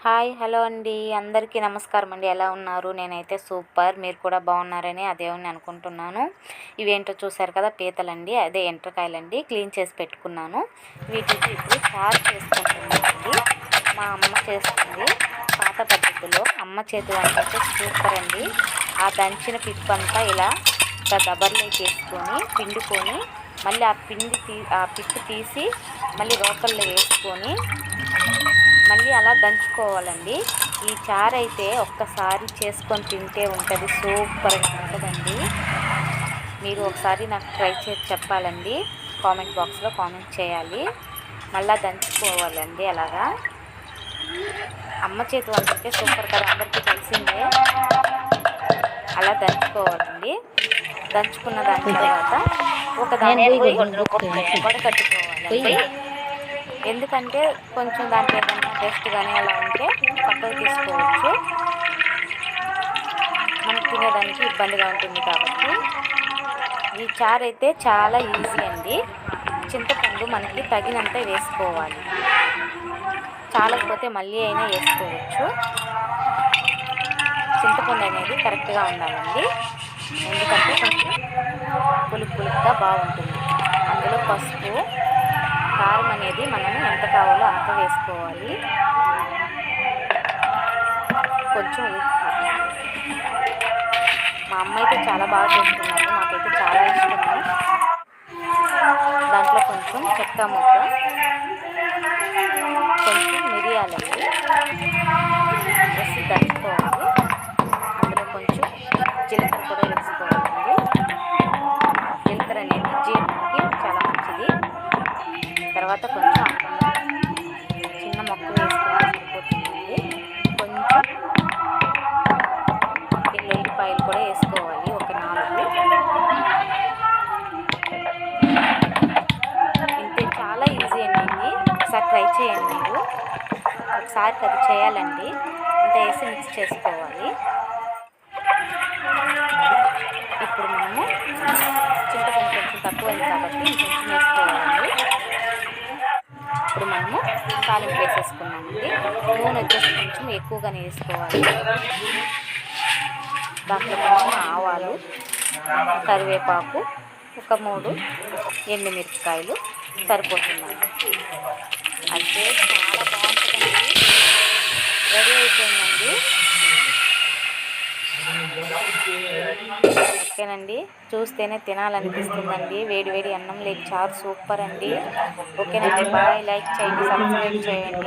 Hi hello అండి. అందరికీ నమస్కారం అండి. ఎలా ఉన్నారు? నేనైతే సూపర్. మీరు కూడా బాగున్నారని అదేమని అనుకుంటున్నాను. ఇవేంటో చూసారు కదా పీతలండి. అదే ఎంట్రకాయలండి క్లీన్ చేసి పెట్టుకున్నాను. వీటికి ఇప్పుడు చారు చేసుకుంటున్నానండి. మా అమ్మ చేస్తుంది పాత పద్ధతిలో. అమ్మ చేతి వంట సూపర్ అండి. ఆ దంచిన పిప్పు అంతా ఇలా దబర్లోకి వేసుకొని పిండుకొని మళ్ళీ ఆ పిండి తీ ఆ పిప్పు తీసి మళ్ళీ రోకల్లో వేసుకొని మళ్ళీ అలా దంచుకోవాలండి. ఈ చారు అయితే ఒక్కసారి చేసుకొని తింటే ఉంటుంది. సూపర్గా ఉంటుందండి. మీరు ఒకసారి నాకు ట్రై చేసి చెప్పాలండి. కామెంట్ బాక్స్లో కామెంట్ చేయాలి. మళ్ళీ దంచుకోవాలండి అలాగా. అమ్మ చేతి వంట సూపర్ కదా అందరికీ తెలిసిందే. అలా దంచుకోవాలండి. దంచుకున్న దాని తర్వాత ఒక దాని వడకట్టుకోవాలండి ఎందుకంటే కొంచెం దాంట్లో ఏదైనా టెస్ట్ కానీ అలా ఉంటే పక్కకు తీసుకోవచ్చు. మనకు తినేదానికి ఇబ్బందిగా ఉంటుంది కాబట్టి. ఈ చారు అయితే చాలా ఈజీ అండి. చింతపండు మనకి తగినంత వేసుకోవాలి. చాలకపోతే మళ్ళీ అయినా వేసుకోవచ్చు. చింతపండు అనేది కరెక్ట్గా ఉండాలండి. ఎందుకంటే కొంచెం పులుపు పులుపుగా బాగుంటుంది. అందులో పసుపు కారం అనేది మనము ఎంత కావాలో అంత వేసుకోవాలి. కొంచెం మా అమ్మ అయితే చాలా బాగా చేస్తున్నారు. నాకైతే చాలా ఇష్టం దాంట్లో కొంచెం చెక్క ముక్క కొంచెం మిరియాలండి. తర్వాత కొంచెం చిన్న మొక్క వేసుకోవాలి సరిపోతుందండి. కొంచెం ఎల్లిపాయలు కూడా వేసుకోవాలి ఒక నాలుగు. ఇంతే చాలా ఈజీ అండి ఇది. ఒకసారి ట్రై చేయండి మీరు. ఒకసారి అది చేయాలండి. ఇంత వేసి మిక్స్ చేసుకోవాలి. ఇప్పుడు మనము తాలింపు వేసేసుకున్నామండి. నూనె వచ్చేసి కొంచెం ఎక్కువగానే వేసుకోవాలి. దాంట్లో కొంచెం ఆవాలు కరివేపాకు ఒక మూడు ఎండుమిరపకాయలు సరిపోతున్నాయి. అయితే ఓకేనండి. చూస్తేనే తినాలనిపిస్తుందండి. వేడి వేడి అన్నం లేక చారు సూపర్ అండి. ఓకేనండి. బాయ్. లైక్ చేయండి. సబ్స్క్రైబ్ చేయండి.